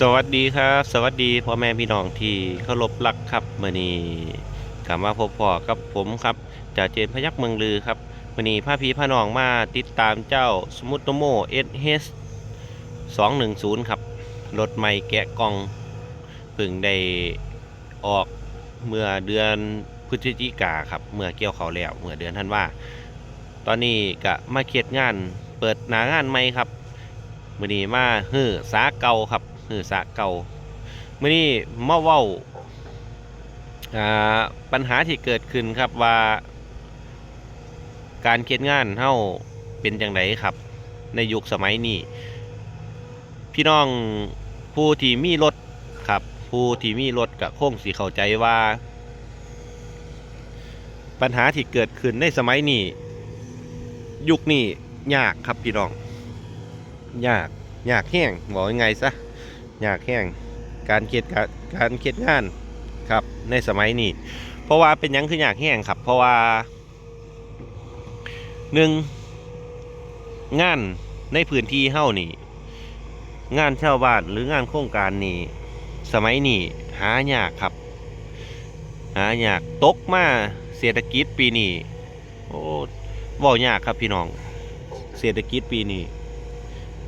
สวัสดีครับ สวัสดีพ่อแม่พี่น้องที่เคารพรักครับมื่อนี้กลับมาพบพ่อกับผมครับจ่าเจนพยักเมืองลือครับมื่อนี้พาพี่พาน้องมาติดตามเจ้าสมุตโตโมเอสเฮสสองหนึ่งศูนย์ครับรถใหม่แกะกล่องพึ่งได้ออกเมื่อเดือนพฤศจิกาครับเมื่อเกี่ยวเขาแล้วเมื่อเดือนท่านว่า ตอนนี้ก็มาเคียดงานเปิดหนางานใหม่ครับมื่อนี้มาฮือสาเก่าครับ ฮือสาเก่ามื่อนี้มาเว้าอ่าปัญหาที่เกิดขึ้นครับว่า การเขียนงานเฮาเป็นจังไดครับ ในยุคสมัยนี้ พี่น้องผู้ที่มีรถครับ ผู้ที่มีรถก็คงสิเข้าใจว่า ปัญหาที่เกิดขึ้นในสมัยนี้ ยุคนี้ยากครับพี่น้อง ยากยากแห้งบอกยังไงซะ ยากแห้งการเขียนการการเขียนงานครับในสมัยนี้ เพราะว่าเป็นยังคือยากแห้งครับ เพราะว่าหนึ่งงานในพื้นที่เฮ้านี่ งานชาวบ้านหรืองานโครงการนี่สมัยนี้หายากครับ หายากตกมาเศรษฐกิจปีนี้โอ้ว่ายากครับพี่น้อง เศรษฐกิจปีนี้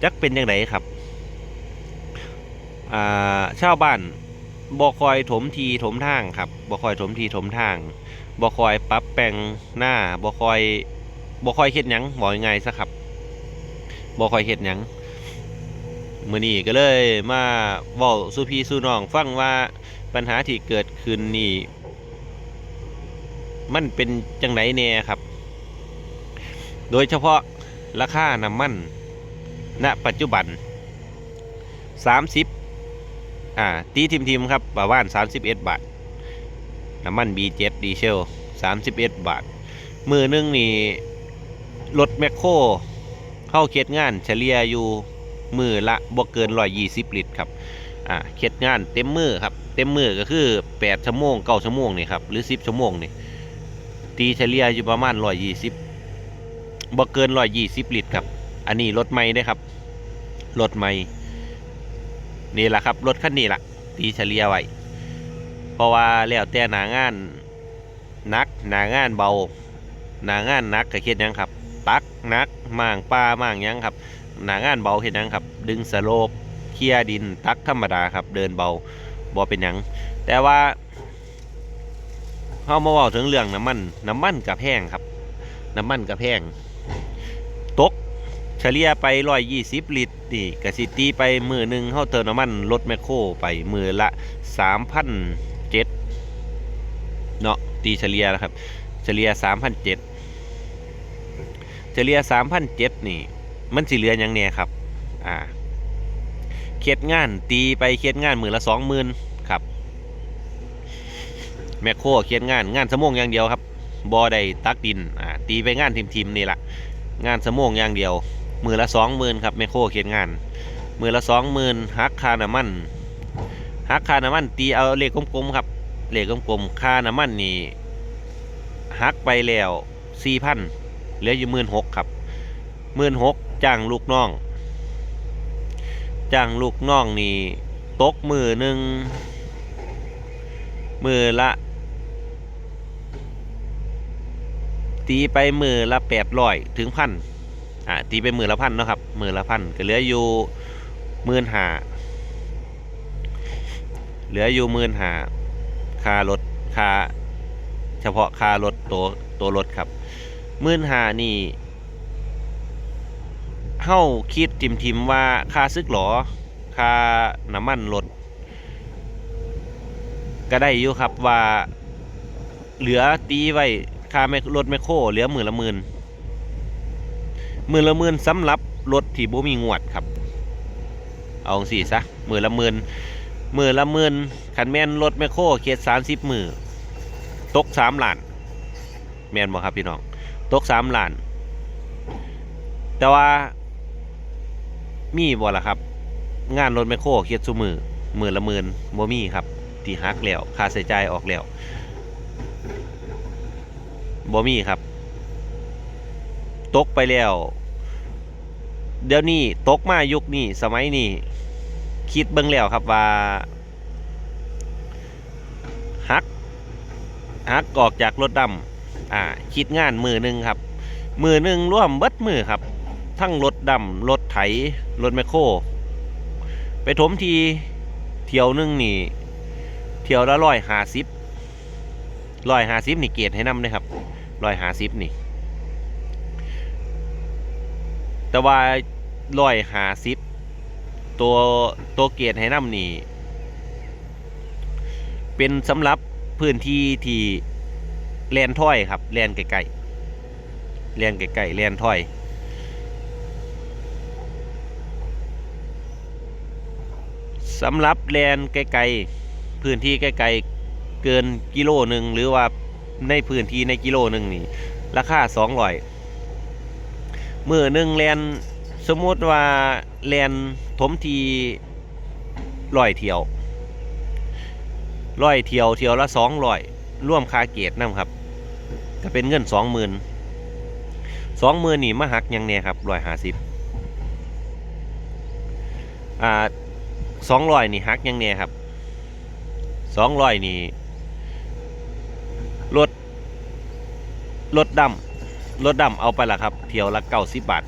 จักเป็นยังไงครับ อ่าชาวบ้านบ่คอยถมทีถมทางครับบ่คอยถมทีถมทางบ่คอยปรับแปลงหน้าบ่คอยบ่คอยเฮ็ดหยังบอกยังไงซะครับบ่คอยเฮ็ดหยังมื้อนี้ก็เลยมาเว้าสู่พี่สู่น้องฟังว่าปัญหาที่เกิดขึ้นนี่มันเป็นจังไดแน่ครับ โดยเฉพาะราคาน้ำมันณปัจจุบัน 30 อ่าตีทิมทิมๆครับประมาณ31 บาท น้ำมัน B7 ดีเซล31 บาท มือนึงนี่รถแมคโครเข้าเคียดงานเฉลี่ยอยู่มือละบ่เกิน 120 ลิตรครับอ่าเคียดงานเต็มมือครับ เต็มมือก็คือ 8 ชั่วโมง 9 ชั่วโมงนี่ครับ หรือ 10 ชั่วโมงนี่ตีเฉลี่ยอยู่ประมาณ 120บ่เกิน 120 ลิตรครับ อันนี้รถใหม่ได้ครับรถใหม่ นี่แหละครับรถคันนี้ละตีเฉลี่ยไว้เพราะว่าแล้วแต่หนางานนักหนางานเบาหนางานนักก็เฮ็ดยังครับ ตักนักม่างปลาม่างยังครับหนางานเบาเฮ็ดหยังครับ ดึงสโลปเคลียดินตักธรรมดาครับ เดินเบาบ่เป็นยังแต่ว่าเฮามาเว้าถึงเรื่องน้ำมัน น้ำมันกับแพงครับ น้ำมันกับแพง เฉลี่ยไปร้อยยี่สิบลิตรนี่กสิตีไปมือหนึ่งเข้าเติมน้ำมันรถแมคโครไปมือละสามพันเจ็ดเนาะตีเฉลี่ยนะครับ เฉลี่ยสามพันเจ็ดเฉลี่ยสามพันเจ็ดนี่ มันสิเหลืออย่างเนี้ยครับ อ่าเคียดงานตีไปเคียดงานมือละสองหมื่นครับ แมคโครเคียดงานงานสมองอย่างเดียวครับบอได้ตักดินอ่าตีไปงานทีมๆนี่แหละงานสมองอย่างเดียว มือละสองหมื่นครับแมคโครเขียนงาน มือละสองหมื่นหักคาน้ำมันหักคาน้ำมันตีเอาเลขกลมๆครับเลขกลมๆค่าน้ำมันนี่หักไปแล้วสี่พันเหลืออยู่หมื่นหกครับหมื่นหกจ้างลูกน้องจ้างลูกน้องนี่ตกมือหนึ่งมือละ ตีไปมือละแปดร้อยถึงพัน อ่าตีไปมือละพันเนาะครับหมือละพันก็เหลืออยู่หมื่นหาเหลืออยู่หมื่นหาค่ารถค่าเฉพาะค่ารถตัวตัวรถครับหมื่นหานี่เฮ้าคิดทิมทิมว่าค่าซึกหรอค่าน้ำมันรถก็ได้อยู่ครับว่าเหลือตีไว้ค่าแมรถแมคโครเหลือหมื่นละหมื่น มื่นละหมื่นสำหรับรถที่บ่มีงวดครับ เอาสี่ซะหมื่นละหมื่นหมื่นละหมื่นคันแมนรถแมคโครเขตสามสิบมือตกสามล้าน แมนบ่ครับพี่น้องตกสามล้าน แต่ว่ามีบ่ล่ะครับ งานรถแมคโครเขตสุมือหมื่นละหมื่นบ่มีครับที่หักแล้วค่าใช้จ่ายออกแล้วบ่มีครับ ตกไปแล้ว เดี๋ยวนี้ตกมายุคนี้สมัยนี้คิดเบิ่งแล้วครับว่าหักหักออกจากรถดำอ่าคิดงานมือหนึ่งครับ มือหนึ่งร่วมเบิดมือครับ ทั้งรถดำรถไถรถแมคโคร ไปถมทีเที่ยวหนึงนี่เที่ยวละร้อยหาสิบร้อยหาสิบนี่เกียรติให้นำเลยครับร้อยหาสิบนี่ แต่ว่าร้อยหาสิบตัวตัวเกียรติให้นำนี่ เป็นสำหรับพื้นที่ที่แลนถ้อยครับแลนไกลๆแลนไกลๆแลนถ้อยสำหรับแลนไกลๆพื้นที่ไกลๆเกินกิโลหนึ่งหรือว่าในพื้นที่ในกิโลหนึ่งนี่ราคาสองร้อย มือหนึ่งแลนสมมติว่าแลนถมทีร้อยเที่ยวร้อยเที่ยวเที่ยวละสองร้อยร่วมค่าเกตนำครับก็เป็นเงินสองหมื่นสองหมื่นนี่มาหักยังเนี่ยครับร้อยหาสิบอ่าสองร้อยนี่หักยังเนี่ยครับสองร้อยนี่รถรถดำ รถดำเอาไปละครับ เที่ยวละเก้าสิบบาท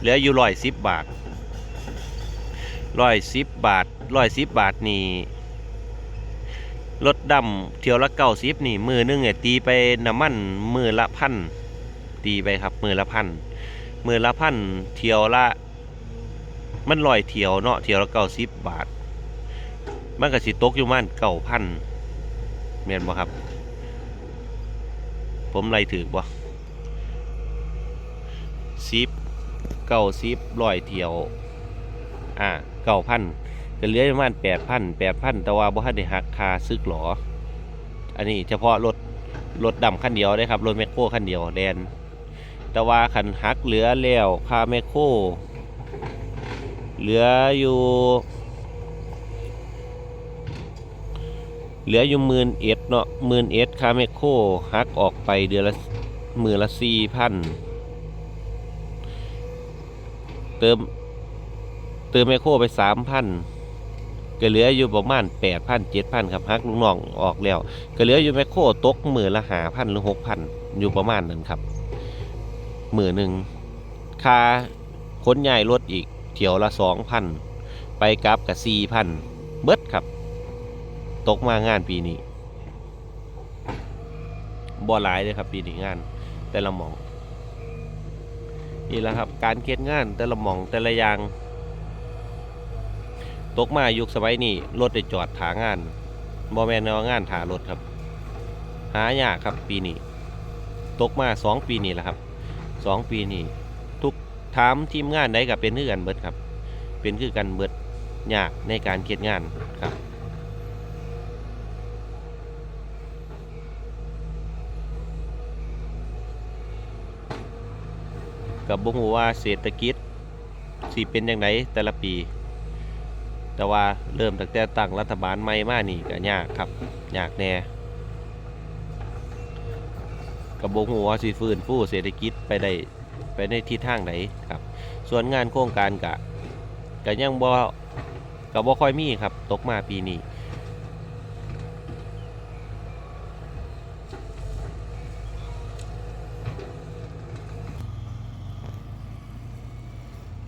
เหลืออยู่ร้อยสิบบาทร้อยสิบบาทร้อยสิบบาทนี่รถดำเที่ยวละเก้าสิบนี่ มือนึงเนี่ยตีไปน้ำมันมือละพันตีไปครับ มือละพันมือละพันเที่ยวละ มันลอยเที่ยวเนาะเที่ยวละเก้าสิบบาท มันก็สิตกอยู่มันเก้าพันเมียนบ่ครับ ผมไล่ถือบ่สิบเก้าสิบลอยเที่ยว อ่าเก้าพันก็เหลือประมาณแปดพันแปดพันแต่ว่าบ่ทันได้หักค่าซึกหรออันนี้เฉพาะรถรถดำคันเดียวได้ครับรถแมคโครคันเดียวแดน แต่ว่าคันหักเหลือแล้วค่าแมคโครเหลืออยู่ เหลืออยู่หมื่นเอ็ดเนาะหมื่นเอ็ดคาแมคโครหักออกไปเดือนละหมื่นละสี่พันเติมเติมแมคโครไปสามพันก็เหลืออยู่ประมาณแปดพันเจ็ดพันครับหักลูกน้องออกแล้ว ก็เหลืออยู่แมคโครตกหมื่นละหาพันหรือหกพันอยู่ประมาณนั้นครับหมื่นหนึ่งค่าขนย้ายรถอีกเที่ยวละสองพันไปกลับกับสี่พันเบิดครับ ตกมางานปีนี้บ่หลายเลยครับ ปีนี้งาน แต่ละหมองนี่แหละครับ การเก็ดงานแต่ละหมองแต่ละอย่าง ตกมายุคสมัยนี้รถได้จอดถางานบ่แม่นเอางานถารถครับ หายากครับปีนี้ตกมาสองปีนี้แหละครับสองปีนี้ถามทีมงานใดกับเป็นคือกันเบิดครับ เป็นคือกันเบิดยากในการเขียนงานครับ กับบ่ฮู้ว่าเศรษฐกิจสิเป็นอยังไงแต่ละปี แต่ว่าเริ่มตั้งแต่ตั้งรัฐบาลใหม่มานี่ก็ยากครับยากแน่กับบ่ฮู้ว่าสิฟื้นฟูเศรษฐกิจไปได้ไปในทิศทางไหนครับ ส่วนงานโครงการกะกะยังบ่กะบ่ค่อยมีครับ ตกมาปีนี้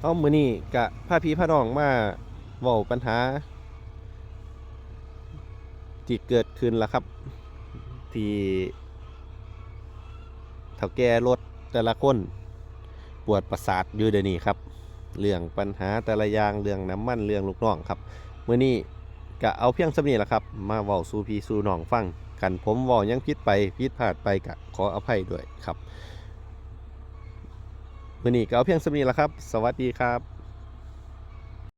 เอามือนี้กะพาพี่พาน้องมาเว้าปัญหาที่เกิดขึ้นล้วครับ ที่เถ่าแก่รถแต่ละคน ปวดประสาทอยู่เดี๋ยวนี้ครับ เรื่องปัญหาแต่ละอย่างเรื่องน้ำมันเรื่องลูกน้องครับเมื่อนี้ก็เอาเพียงสำนี้แหละครับ มาเว้าสู่พี่สู่น้องฟังกันผมเว้ายังผิดไปผิดพลาดไปกะขออภัยด้วยครับ มื่อนี้ก็เอาเพียงสมีแล้วครับ สวัสดีครับ